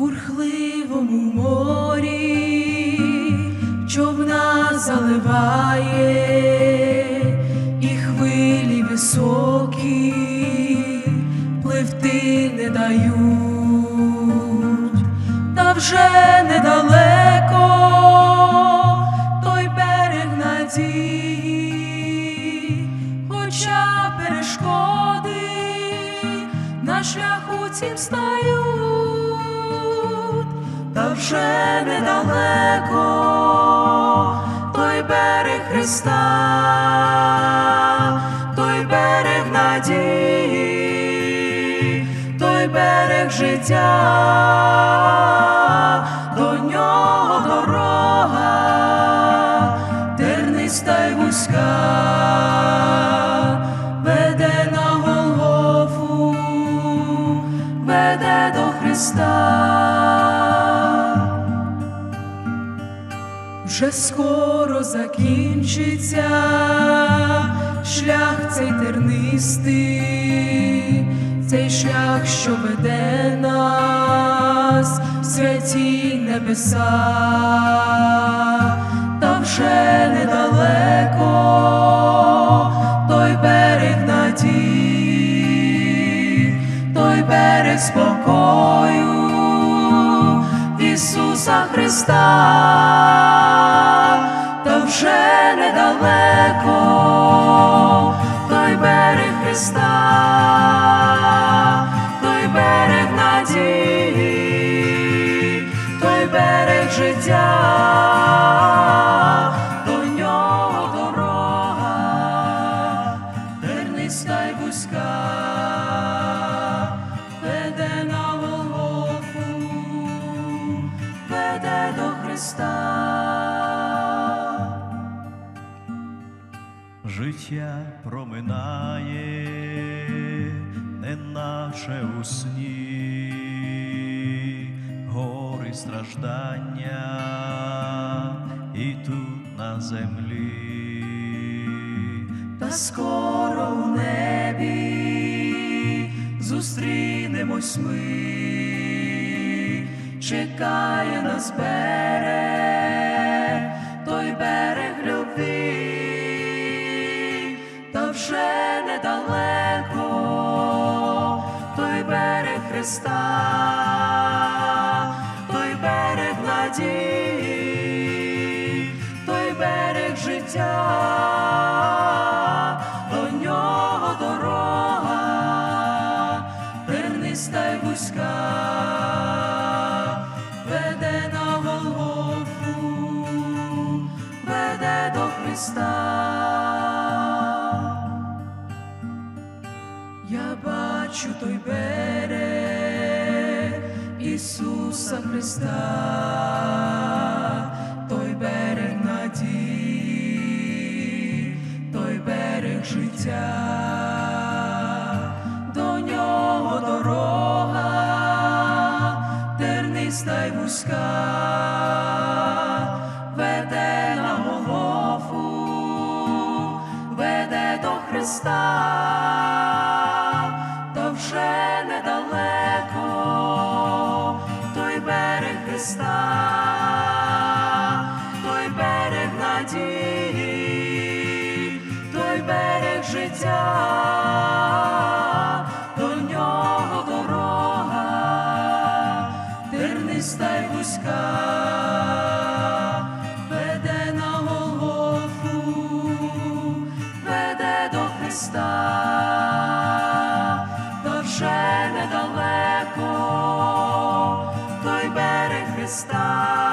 бурхливому морі човна заливає, і хвилі високі пливти не дають, та вже недалеко той берег надії, хоча перешкоди на шляху цім стають, вже недалеко той берег Христа, той берег надії, той берег життя, до нього дорога, терниста й вузька, веде на Голгофу, веде до Христа. Вже скоро закінчиться шлях цей тернистий, цей шлях, що веде нас в святі небеса, та вже недалеко той берег надії, той берег спокою. Ісуса Христа, та вже недалеко той берег Христа, той берег надії, той берег життя, до нього дорога, терниста й вузька, веде на Голгофу, веде до Христа. Життя проминає, неначе у сні, гори страждання і тут на землі. Та скоро в небі зустрінемось ми, чекає нас берег, той берег любві, та вже недалеко той берег Христа, той берег надії, той берег життя, до нього дорога, терниста й вузька, веде на Голгофу, веде до Христа. Ісуса Христа, той берег надії, той берег життя, до нього дорога, терниста й вузька, веде на Голгофу, веде до Христа, терниста й вузька, веде на Голгофу, веде до Христа, та вже недалеко той берег Христа,